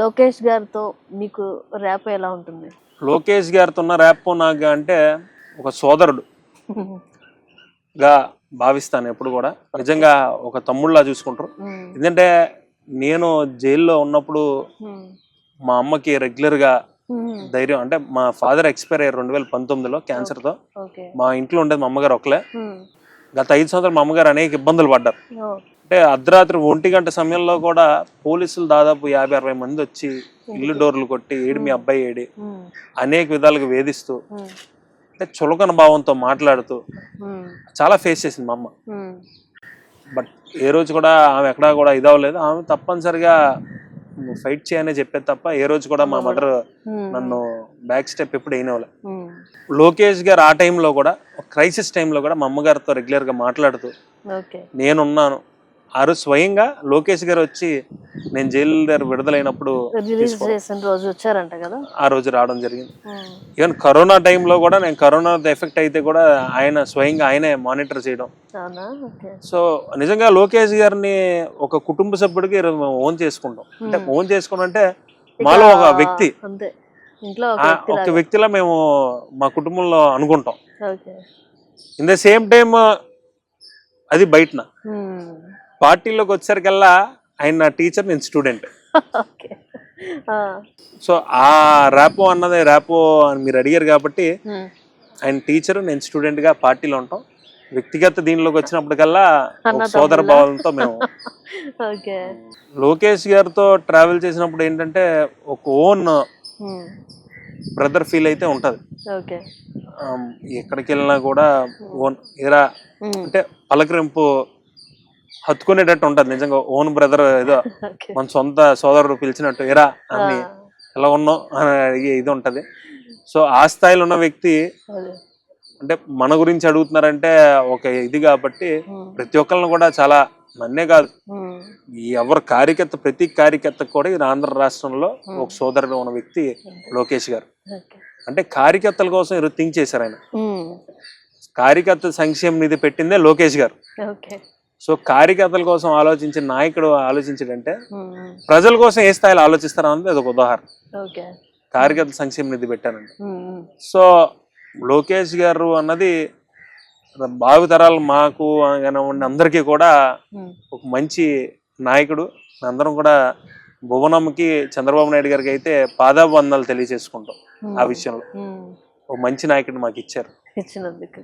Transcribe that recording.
లోకేష్ గారితో మీకు ర్యాప్ ఎలా ఉంటుంది? లోకేష్ గారితో ఉన్న ర్యాప్ నాకు అంటే ఒక సోదరుడు. గా భావిస్తాను ఎప్పుడు కూడా. నిజంగా ఒక తమ్ముళ్ళలా చూసుకుంటారు. ఎందుకంటే నేను జైల్లో ఉన్నప్పుడు మా అమ్మకి రెగ్యులర్గా ధైర్యం అంటే మా ఫాదర్ ఎక్స్పైర్ అయ్యారు రెండు వేల పంతొమ్మిదిలో క్యాన్సర్తో మా ఇంట్లో ఉండేది మా అమ్మగారు ఒకలే గత ఐదు సంవత్సరాలు మా అమ్మగారు అనేక ఇబ్బందులు పడ్డారు. అంటే అర్ధరాత్రి ఒంటి గంట సమయంలో కూడా పోలీసులు దాదాపు యాభై అరవై మంది వచ్చి ఇల్లు డోర్లు కొట్టి ఏడి మీ అబ్బాయి ఏడి అనేక విధాలుగా వేధిస్తూ అంటే చులకన భావంతో మాట్లాడుతూ చాలా ఫేస్ చేసింది మా అమ్మ. బట్ ఏ రోజు కూడా ఆమె ఎక్కడా కూడా ఇదవలేదు ఆమె తప్పనిసరిగా ఫైట్ చేయనే చెప్పేది తప్ప ఏ రోజు కూడా మా మదర్ నన్ను బ్యాక్ స్టెప్ ఎప్పుడు అయినవలే లోకేష్ గారు ఆ టైంలో కూడా క్రైసిస్ టైంలో కూడా మా అమ్మగారితో రెగ్యులర్గా మాట్లాడుతూ నేనున్నాను ఆ రోజు స్వయంగా లోకేష్ గారు వచ్చి నేను జైలు దగ్గర విడుదలైనప్పుడు రోజు వచ్చారంట కదా? ఆ రోజు రావడం జరిగింది. ఈవెన్ కరోనా టైంలో కూడా నేను కరోనా ఎఫెక్ట్ అయితే కూడా ఆయన స్వయంగా ఆయనే మానిటర్ చేయడం. సో నిజంగా లోకేష్ గారిని ఒక కుటుంబ సభ్యుడికి ఓన్ చేసుకుంటాం. అంటే Hmm. ఓన్ చేసుకోవడం అంటే మాలో ఒక వ్యక్తి. ఒక. వ్యక్తిలా మేము మా కుటుంబంలో అనుకుంటాం. ఇన్ ద సేమ్ టైం అది బయటన. ఉమ్, పార్టీలోకి వచ్చేసరికల్లా ఆయన నా టీచర్ నేను స్టూడెంట్. సో ఆ ర్యాపో అన్నది ర్యాపో అని మీరు అడిగారు కాబట్టి ఆయన టీచర్ నేను స్టూడెంట్గా పార్టీలో ఉంటాం. వ్యక్తిగత దీనిలోకి వచ్చినప్పటికల్లా సోదర? భావంతో మేము లోకేష్ గారితో ట్రావెల్ చేసినప్పుడు ఏంటంటే ఒక ఓన్ బ్రదర్ ఫీల్ అయితే ఉంటది. ఎక్కడికి వెళ్ళినా కూడా ఓన్ ఉమ్, అంటే పలకరింపు హత్తుకునేటట్టు ఉంటది. నిజంగా ఓన్ బ్రదర్ ఏదో మన సొంత సోదరుడు పిలిచినట్టు ఎరా ఆ, అని ఎలా ఉన్నావు? అని అడిగే ఇది ఉంటది. సో ఆ స్థాయిలో ఉన్న వ్యక్తి. అంటే మన గురించి అడుగుతున్నారంటే ఒక ఇది కాబట్టి ప్రతి ఒక్కరిని కూడా చాలా నన్నే కాదు. ఎవరు కార్యకర్త ప్రతి కార్యకర్త కూడా ఈ ఆంధ్ర రాష్ట్రంలో ఒక సోదరుడు ఉన్న వ్యక్తి లోకేష్ గారు. అంటే కార్యకర్తల కోసం ఈరోజు థింక్ చేశారు ఆయన. కార్యకర్త సంక్షేమ నిధి పెట్టిందే లోకేష్ గారు. సో కార్యకర్తల కోసం ఆలోచించిన నాయకుడు ఆలోచించడంటే ఉమ్, ప్రజల కోసం ఏ స్థాయిలో ఆలోచిస్తారా అన్నది అదొక ఉదాహరణ. ఓకే. కార్యకర్త సంక్షేమ నిధి పెట్టానండి. ఉమ్, సో లోకేష్ గారు అన్నది భావితరాలు మాకు కానివ్వండి అందరికీ కూడా ఉమ్, ఒక మంచి నాయకుడు. అందరం కూడా భువనమ్మకి చంద్రబాబు నాయుడు గారికి అయితే పాదాబంధాలు తెలియజేసుకుంటాం ఆ విషయంలో. ఒక మంచి నాయకుడు మాకు ఇచ్చారు. ఇచ్చినందుకు.